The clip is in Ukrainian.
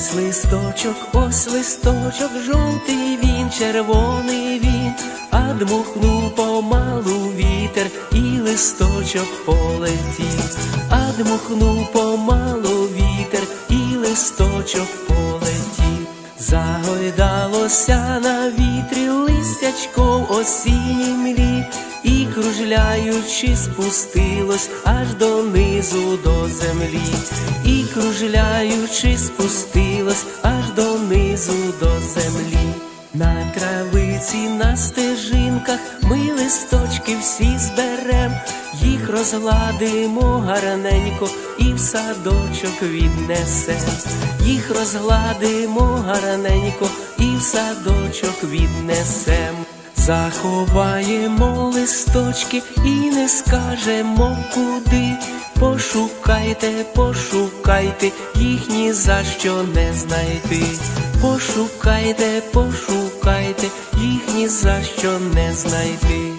Ось листочок, ось листочок, жовтий він, червоний він, а дмухнув помалу вітер, і листочок полетів, а дмухнув помалу вітер, і листочок полетів. Загойдалося на вітрі листячко в осіннім лі, і кружляючи спустилось аж донизу до землі, і кружляючи спустилось аж донизу до землі. На травиці, на стежинках ми листочки всі зберем, їх розгладимо гарненько і в садочок віднесем, їх розгладимо гарненько і в садочок віднесем. Заховаємо листочки і не скажемо куди. Пошукайте, пошукайте, їх ні за що не знайти. Пошукайте, пошукайте, їх ні за що не знайти.